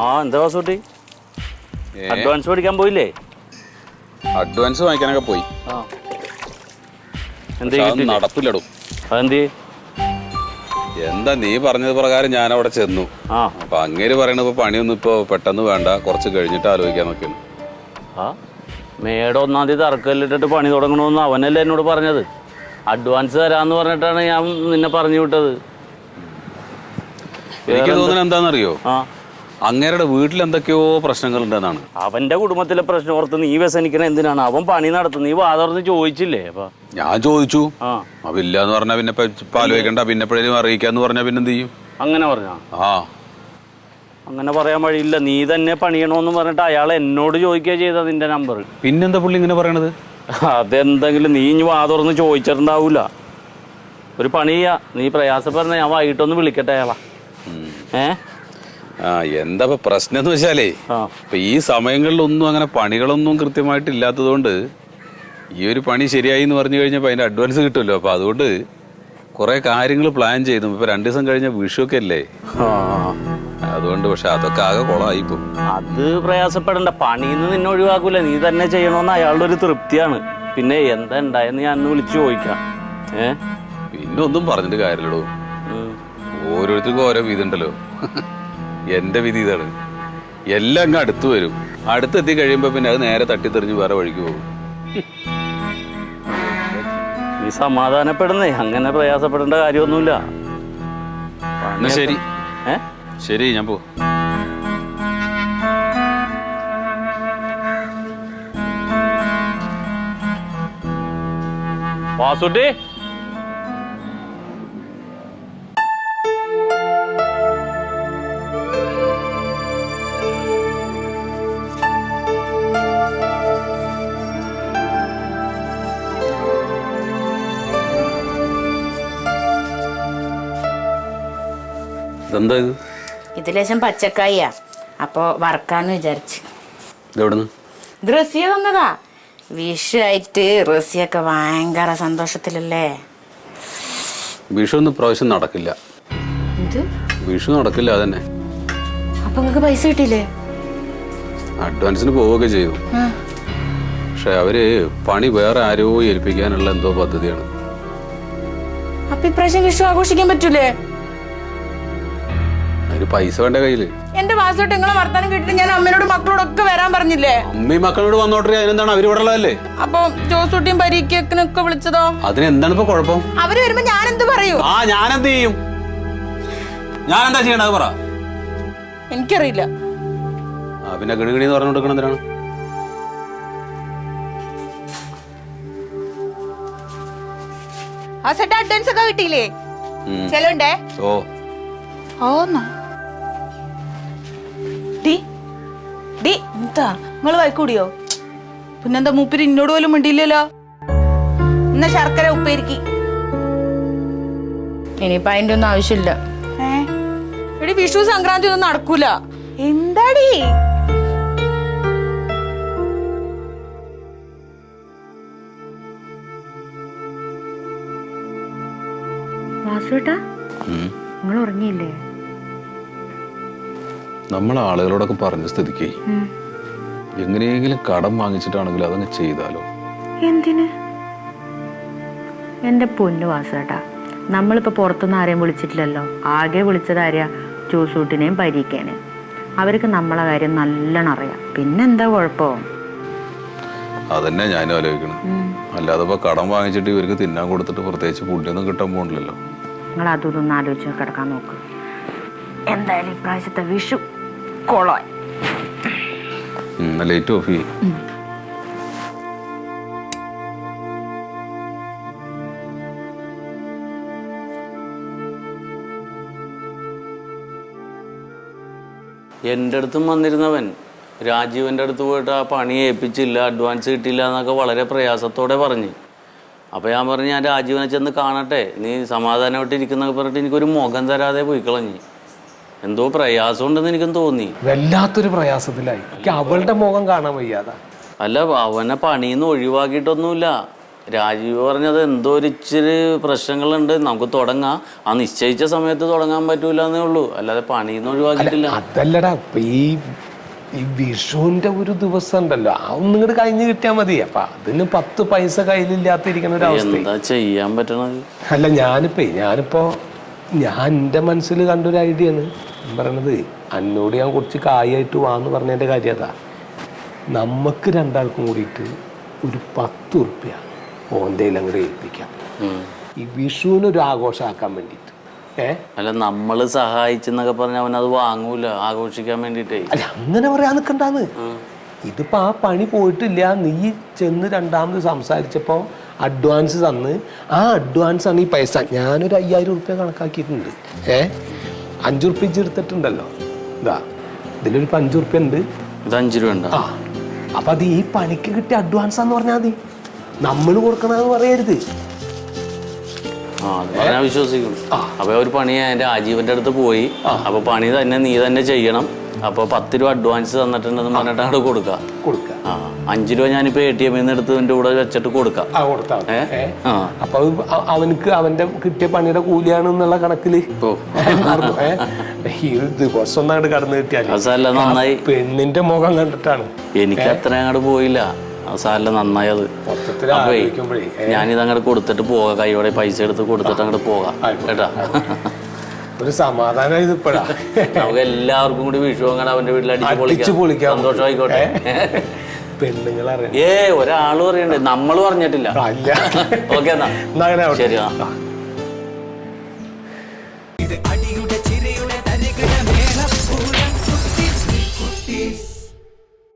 ആ എന്താ വാസുട്ടി അഡ്വാൻസ് മേടിക്കാൻ പോയില്ലേ? അഡ്വാൻസ് വാങ്ങിക്കാനൊക്കെ പോയി. ആ. എന്തേ പക്ഷെ അത് കിട്ടിയില്ലേ? നടപ്പില്ലടും. അതെന്തേ? എന്താ നീ പറഞ്ഞത് പ്രകാരം ഞാൻ അവിടെ ചെന്നു. ആ. അപ്പൊ അങ്ങേര് പറയണത് ഇപ്പൊ പണിയൊന്നും ഇപ്പൊ പെട്ടെന്ന് വേണ്ട. കുറച്ച് കഴിഞ്ഞിട്ട് ആലോചിക്കാൻ നോക്കിയാണ്. ആ. മേടം ഒന്നാം തീയതി തറക്കല്ലിട്ടിട്ട് പണി തുടങ്ങണമെന്ന് അവനല്ലേ എന്നോട് പറഞ്ഞത്. അഡ്വാൻസ് തരാന്ന് പറഞ്ഞിട്ടാണ് ഞാൻ നിന്നെ പറഞ്ഞു വിട്ടത്. എനിക്ക് തോന്നുന്നത് എന്താണെന്നറിയോ? ആ. അങ്ങേരുടെ വീട്ടിൽ എന്തൊക്കെയോ പ്രശ്നങ്ങൾ ഉണ്ടെന്നാണ് അവന്റെ കുടുംബത്തിലെ പ്രശ്നം ഓർത്ത് നീ വ്യസനിക്കണ എന്തിനാണ്? അവൻ പണി നടത്തുന്ന. നീ വാതർന്ന് ചോദിച്ചില്ലേ? അപ്പൊ ഞാൻ ചോദിച്ചു. ആ. അപ്പൊ ഇല്ല എന്ന് പറഞ്ഞാൽ പിന്നെ ഇപ്പൊ ആലോചിക്കണ്ട പിന്നെ എപ്പോഴേലും അറിയിക്കാന്ന് പറഞ്ഞാൽ പിന്നെ എന്ത് ചെയ്യും? അങ്ങനെ പറഞ്ഞാ? ആ. അങ്ങനെ പറയാൻ വഴിയില്ല. നീ തന്നെ പണിയണോന്ന് പറഞ്ഞിട്ട് അയാൾ എന്നോട് ചോദിക്കുക ചെയ്ത നിന്റെ നമ്പർ പിന്നെന്താ പുള്ളി ഇങ്ങനെ പറയണത്? അതെന്തെങ്കിലും നീ ഇനി വാതുറന്ന് ചോദിച്ചിട്ടുണ്ടാവൂല. ഒരു പണിയാ ചെയ്യാ. നീ പ്രയാസപ്പെടുന്ന ഞാൻ വൈകിട്ടൊന്ന് വിളിക്കട്ടെ അയാളാ. ഉം. ആ എന്താ ഇപ്പൊ പ്രശ്നം എന്ന് വെച്ചാലേ ഇപ്പൊ ഈ സമയങ്ങളിലൊന്നും അങ്ങനെ പണികളൊന്നും കൃത്യമായിട്ട് ഇല്ലാത്തതുകൊണ്ട് ഈ ഒരു പണി ശരിയായി എന്ന് പറഞ്ഞു കഴിഞ്ഞപ്പോൾ അതിന്റെ അഡ്വാൻസ് കിട്ടുമല്ലോ. അപ്പൊ അതുകൊണ്ട് കുറെ കാര്യങ്ങൾ പ്ലാൻ ചെയ്തു. ഇപ്പൊ രണ്ടു ദിവസം കഴിഞ്ഞ വിഷുവൊക്കെ അല്ലേ ആ. അതുകൊണ്ട് പക്ഷെ അതൊക്കെ ആകെ കുളമായിപ്പോ അത് പ്രയാസപ്പെടേണ്ട. പണിന്ന് നിന്നെ ഒഴിവാക്കൂല. നീ തന്നെ ചെയ്യണമെന്ന് അയാളുടെ ഒരു തൃപ്തിയാണ്. പിന്നെ എന്താ ഉണ്ടായെന്ന് ഞാൻ വിളിച്ചു ചോദിക്കാം. ഏ? പിന്നെ ഒന്നും പറഞ്ഞിട്ട് കാര്യമുള്ളൂ. ഓരോരുത്തർക്കും ഓരോ വിധി എന്റെ വിധി ഇതാണ്. എല്ലാം അങ്ങ് അടുത്ത് വരും. അടുത്തെത്തി കഴിയുമ്പോ പിന്നെ അത് നേരെ തട്ടിത്തെറിഞ്ഞ് വേറെ വഴിക്ക് പോകും. നീ സമാധാനപ്പെടുന്നേ. അങ്ങനെ പ്രയാസപ്പെടേണ്ട കാര്യമൊന്നുമില്ല. എന്നാ ശരി. ഏ? ശരി ഞാൻ പോ വാസുട്ടി. ഇതെന്താ ഇത്? ഇത് ലേശം പച്ചക്കായിയാ. അപ്പോ വറക്കാന്ന് വിചാരിച്ച്. ഇതെവിടുന്ന്? ഇത് റസിയ തന്നതാ. വിഷുവായിട്ട് റസിയൊക്കെ ഭയങ്കര സന്തോഷത്തിലല്ലേ? വിഷു ഒന്നും പ്രാവശ്യം നടക്കില്ല. എന്ത്? വിഷു നടക്കില്ല അതന്നെ. അപ്പൊ നിങ്ങക്ക് പൈസ കിട്ടിയില്ലേ? അഡ്വാൻസിന് പോവുകയൊക്കെ ചെയ്തു പക്ഷെ അവർ പണി വേറെ ആരോ ഏൽപ്പിക്കാനുള്ള എന്തോ പദ്ധതിയാണ്. അപ്പൊ ഇപ്രാവശ്യം വിഷു ആഘോഷിക്കാൻ പറ്റൂലേ? അതിന് പൈസ വേണ്ട കയ്യിൽ. എന്റെ വാസോട്ട് നിങ്ങളെ വർത്താനം കേട്ടിട്ട് ഞാൻ അമ്മയോട് മക്കളോടൊക്കെ വരാൻ പറഞ്ഞില്ലേ? അമ്മ മക്കളോട് വന്നോട്ടെ അതിനെന്താണ് അവർ ഇവിടെ ഉള്ളതല്ലേ? അപ്പൊ ജോസൂട്ടിയും പരീക്കൊക്കെ വിളിച്ചതോ? അതിന് എന്താണ് ഇപ്പൊ കുഴപ്പം? അവർ വരുമ്പോ ഞാൻ എന്ത് പറയൂ? ആ ഞാൻ എന്ത് ചെയ്യും? ഞാൻ എന്താ ചെയ്യണത് പറ. എനിക്കറിയില്ല. ആ പിന്നെ ഗണിഗണി എന്ന് പറഞ്ഞു കൊടുക്കണം എന്തിനാണ്? അഡ്വാൻസ് ഒക്കെ കിട്ടിയില്ലേ? ചെലവുണ്ടേ ഓ. ഓന്നോ ഡി ഡി എന്താ? നിങ്ങൾ വൈക്കൂടിയോ? പിന്നെന്താ മൂപ്പര് ഇന്നോട് പോലും മിണ്ടിയില്ലല്ലോ. എന്നാ ശർക്കര ഉപ്പേരിക്ക്. ഇനിയിപ്പോ അതിന്റെ ഒന്നും ആവശ്യമില്ല. എടി വിഷു സംക്രാന്തി ഒന്നും നടക്കൂല. എന്താടി? വാസുവേട്ടാ ഉം. നിങ്ങൾ ഉറങ്ങിയില്ലേ? നമ്മൾ ആളുകളോടൊക്കെ പറഞ്ഞ സ്ഥിതിക്ക് എങ്ങനെയെങ്കിലും കടം വാങ്ങിച്ചിട്ടാണെങ്കിലും അതങ്ങ് ചെയ്താലോ? എന്തിന്? എന്റെ പൊന്നു വാസേട്ടാ നമ്മളിപ്പോ പുറത്തുനിന്ന് ആരെയും വിളിച്ചിട്ടില്ലല്ലോ. ആകെ വിളിച്ചത് ആരെയാ? ജോസൂട്ടിനെയും അവർക്ക് നമ്മളെ കാര്യം നല്ലോണം അറിയാം. പിന്നെന്താ കുഴപ്പം? അതന്നെ ഞാനും ആലോചിക്കണം. അല്ലാതെ ഇപ്പൊ കടം വാങ്ങിച്ചിട്ട് ഇവർക്ക് തിന്നാൻ കൊടുത്തിട്ട് പ്രത്യേകിച്ച് ഫുഡൊന്നും കിട്ടാൻ പോകണില്ലല്ലോ നിങ്ങൾ അതൊന്നും ആലോചിച്ച് കിടക്കാൻ നോക്ക്. എന്തായാലും ഇപ്രാവശ്യത്തെ വിഷു കൊളോയ് ലേറ്റ് ഓഫ് ചെയ്യും. എന്റെ അടുത്തും വന്നിരുന്നവൻ. രാജീവന്റെ അടുത്ത് പോയിട്ട് ആ പണി ഏൽപ്പിച്ചില്ല അഡ്വാൻസ് കിട്ടിയില്ല എന്നൊക്കെ വളരെ പ്രയാസത്തോടെ പറഞ്ഞ്. അപ്പോൾ ഞാൻ പറഞ്ഞു ഞാൻ രാജീവനെ ചെന്ന് കാണട്ടെ. നീ സമാധാനമായിട്ട് ഇരിക്കുന്നൊക്കെ പറഞ്ഞിട്ട് എനിക്കൊരു മുഖം തരാതെ പോയി കളഞ്ഞ്. എന്തോ പ്രയാസം ഉണ്ടെന്ന് എനിക്കും തോന്നി. വല്ലാത്തൊരു പ്രയാസത്തിലായി. എനിക്ക് അവളുടെ മുഖം കാണാൻ വയ്യാതാ. അല്ല അവനെ പണിന്ന് ഒഴിവാക്കിയിട്ടൊന്നുമില്ല. രാജീവ് പറഞ്ഞത് എന്തോ ഒരു ഇച്ചിരി പ്രശ്നങ്ങളുണ്ട്. നമുക്ക് തുടങ്ങാം. ആ നിശ്ചയിച്ച സമയത്ത് തുടങ്ങാൻ പറ്റൂല എന്നേ ഉള്ളൂ. അല്ലാതെ പണിന്ന് ഒഴിവാക്കിയിട്ടില്ല. അതല്ലടാ. ഈ ഈ വിഷുവിന്റെ ഒരു ദിവസം ഉണ്ടല്ലോ. ആ ഒന്നും ഇങ്ങോട്ട് കഴിഞ്ഞ് കിട്ടിയാൽ മതി. അപ്പൊ അതിന് പത്ത് പൈസ കയ്യിലില്ലാത്തിരിക്കുന്ന ഒരു അവസ്ഥ എന്താ ചെയ്യാൻ പറ്റണത്? അല്ല ഞാനിപ്പോ ഞാനിപ്പോ ഞാൻ എന്റെ മനസ്സിൽ കണ്ടൊരു ഐഡിയ ആണ് ഞാൻ പറയണത് അന്നോട് ഞാൻ കുറച്ച് കായായിട്ട് വാന്ന് പറഞ്ഞതിന്റെ കാര്യം അതാ. നമുക്ക് രണ്ടാൾക്കും കൂടിയിട്ട് ഒരു പത്ത് ഉറുപ്പ്യ ഓന്തയിൽ അങ്ങോട്ട് ഏൽപ്പിക്കാം. ഈ വിഷുവിന് ഒരു ആഘോഷമാക്കാൻ വേണ്ടിയിട്ട്. അല്ല നമ്മൾ സഹായിച്ചെന്നൊക്കെ പറഞ്ഞ അവൻ അത് വാങ്ങൂല ആഘോഷിക്കാൻ വേണ്ടിട്ടേ അല്ല അങ്ങനെ പറയാൻ നിൽക്കണ്ടാന്ന് ഇതിപ്പോ ആ പണി പോയിട്ടില്ല നീ ചെന്ന് രണ്ടാമത് സംസാരിച്ചപ്പോ അഡ്വാൻസ് തന്ന്. ആ അഡ്വാൻസ് ആണ് ഈ പൈസ. ഞാനൊരു അയ്യായിരം ഉറുപ്പ്യ കണക്കാക്കിയിട്ടുണ്ട്. ഏ? അഞ്ചു ചേർത്തിട്ടുണ്ടല്ലോ ഇതാ ഇതിലൊരു ഇപ്പൊ അഞ്ചു ഉറുപ്പ്യ ഉണ്ട് ഇത് അഞ്ചു രൂപ ഉണ്ടോ ആ അപ്പൊ അത് ഈ പണിക്ക് കിട്ടിയ അഡ്വാൻസ് ആന്ന് പറഞ്ഞാൽ മതി. നമ്മൾ കൊടുക്കണമെന്ന് പറയരുത്. ആ അത് ഞാൻ വിശ്വസിക്കും അപ്പൊ ഒരു പണി എന്റെ ആജീവന്റെ അടുത്ത് പോയി. അപ്പൊ പണി തന്നെ നീ തന്നെ ചെയ്യണം. അപ്പൊ പത്ത് രൂപ അഡ്വാൻസ് തന്നിട്ടുണ്ടെന്ന് പറഞ്ഞിട്ട് അങ്ങോട്ട് കൊടുക്കുക. കൊടുക്കുക. ആ അഞ്ച് രൂപ ഞാനിപ്പോ എ ടി എമ്മിൽ നിന്ന് എടുത്ത് എന്റെ കൂടെ വെച്ചിട്ട് കൊടുക്കാം. ആ. അപ്പൊ അവനക്ക് അവന്റെ കിട്ടിയ പണിയുടെ കൂലിയാണ് എന്നുള്ള കണക്കിൽ. ദിവസം കടന്നു നന്നായി. പെണ്ണിന്റെ മുഖം കണ്ടിട്ടാണ്. എനിക്ക് അത്ര അങ്ങോട്ട് പോയില്ല. സാറല്ല നന്നായി അത്. അപ്പേ ഞാനിത് അങ്ങോട്ട് കൊടുത്തിട്ട് പോകാം. കൈയോടെ പൈസ എടുത്ത് കൊടുത്തിട്ട് അങ്ങോട്ട് പോകാം. കേട്ടാ? ഒരു സമാധാനം ഇത് ഇപ്പഴാ. നമുക്ക് എല്ലാവർക്കും കൂടി വിഷു അങ്ങനെ അവന്റെ വീട്ടിൽ പൊളിക്കാം. സന്തോഷമായിക്കോട്ടെ. പെണ്ണുങ്ങൾ അറിയാം. ഏ ഒരാളും അറിയണ്ടേ നമ്മൾ പറഞ്ഞിട്ടില്ല. ഓക്കെ എന്നാ. ശരി ആ. അടിയുടെ ചിരിയുടെ